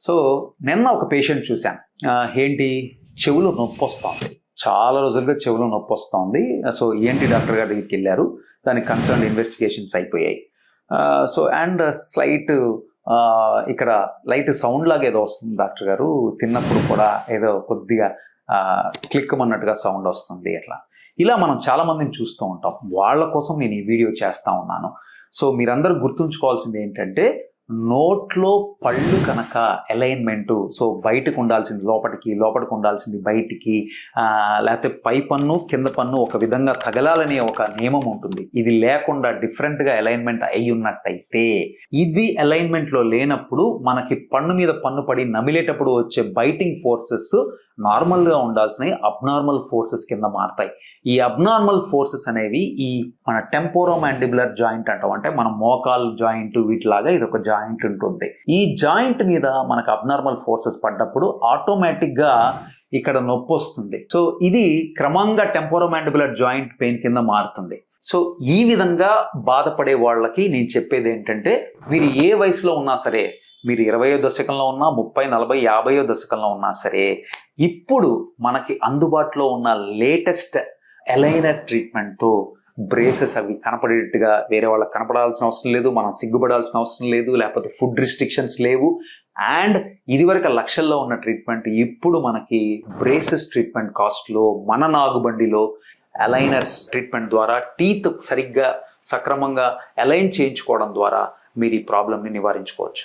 So నిన్న ఒక patient చూశాను ఏంటి? చెవులు నొప్పి వస్తుంది. చాలా రోజులుగా చెవులు నొప్పి వస్తుంది. సో ఏంటి డాక్టర్ గారి దగ్గరికి వెళ్ళారు. దానికి కన్సర్న్ ఇన్వెస్టిగేషన్స్ అయిపోయాయి. సో అండ్ స్లైట్ ఇక్కడ లైట్ సౌండ్ లాగా ఏదో వస్తుంది డాక్టర్ గారు. తిన్నప్పుడు కూడా ఏదో కొద్దిగా క్లిక్ అన్నట్టుగా సౌండ్ వస్తుంది అట్లా. ఇలా మనం చాలా మందిని చూస్తూ ఉంటాం. వాళ్ళ కోసం నేను ఈ వీడియో చేస్తూ ఉన్నాను. సో మీరందరూ గుర్తుంచుకోవాల్సింది ఏంటంటే నోట్లో పళ్ళు కనుక అలైన్మెంటు సో బయటకు ఉండాల్సింది లోపలికి లోపలికి ఉండాల్సింది బయటికి లేకపోతే పై పన్ను కింద పన్ను ఒక విధంగా తగలాలనే ఒక నియమం ఉంటుంది. ఇది లేకుండా డిఫరెంట్గా అలైన్మెంట్ అయి ఉన్నట్టయితే ఇది అలైన్మెంట్లో లేనప్పుడు మనకి పన్ను మీద పన్ను పడి నమిలేటప్పుడు వచ్చే బైటింగ్ ఫోర్సెస్ నార్మల్గా ఉండాల్సినవి అబ్నార్మల్ ఫోర్సెస్ కింద మారుతాయి. ఈ అబ్నార్మల్ ఫోర్సెస్ అనేవి ఈ మన టెంపోరో మ్యాండిబులర్ జాయింట్ అంటాం. అంటే మన మోకాల్ జాయింట్ వీటిలాగా ఇది ఒక జాయింట్ జాయింట్ ఉంటుంది. ఈ జాయింట్ మీద మనకు అబ్నార్మల్ ఫోర్సెస్ పడ్డప్పుడు ఆటోమేటిక్గా ఇక్కడ నొప్పి వస్తుంది. సో ఇది క్రమంగా టెంపోరోమాండిబులర్ జాయింట్ పెయిన్ కింద మారుతుంది. సో ఈ విధంగా బాధపడే వాళ్ళకి నేను చెప్పేది ఏంటంటే మీరు ఏ వయసులో ఉన్నా సరే మీరు ఇరవయో దశకంలో ఉన్నా ముప్పై నలభై యాభయో దశకంలో ఉన్నా సరే ఇప్పుడు మనకి అందుబాటులో ఉన్న లేటెస్ట్ ఎలైనర్ ట్రీట్మెంట్తో బ్రేసెస్ అవి కనపడేట్టుగా వేరే వాళ్ళకి కనపడాల్సిన అవసరం లేదు మనం సిగ్గుపడాల్సిన అవసరం లేదు లేకపోతే ఫుడ్ రిస్ట్రిక్షన్స్ లేవు. అండ్ ఇదివరకు లక్షల్లో ఉన్న ట్రీట్మెంట్ ఇప్పుడు మనకి బ్రేసెస్ ట్రీట్మెంట్ కాస్ట్లో మన నాగుబండిలో అలైనర్స్ ట్రీట్మెంట్ ద్వారా టీత్ సరిగ్గా సక్రమంగా అలైన్ చేయించుకోవడం ద్వారా మీరు ఈ ప్రాబ్లమ్ని నివారించుకోవచ్చు.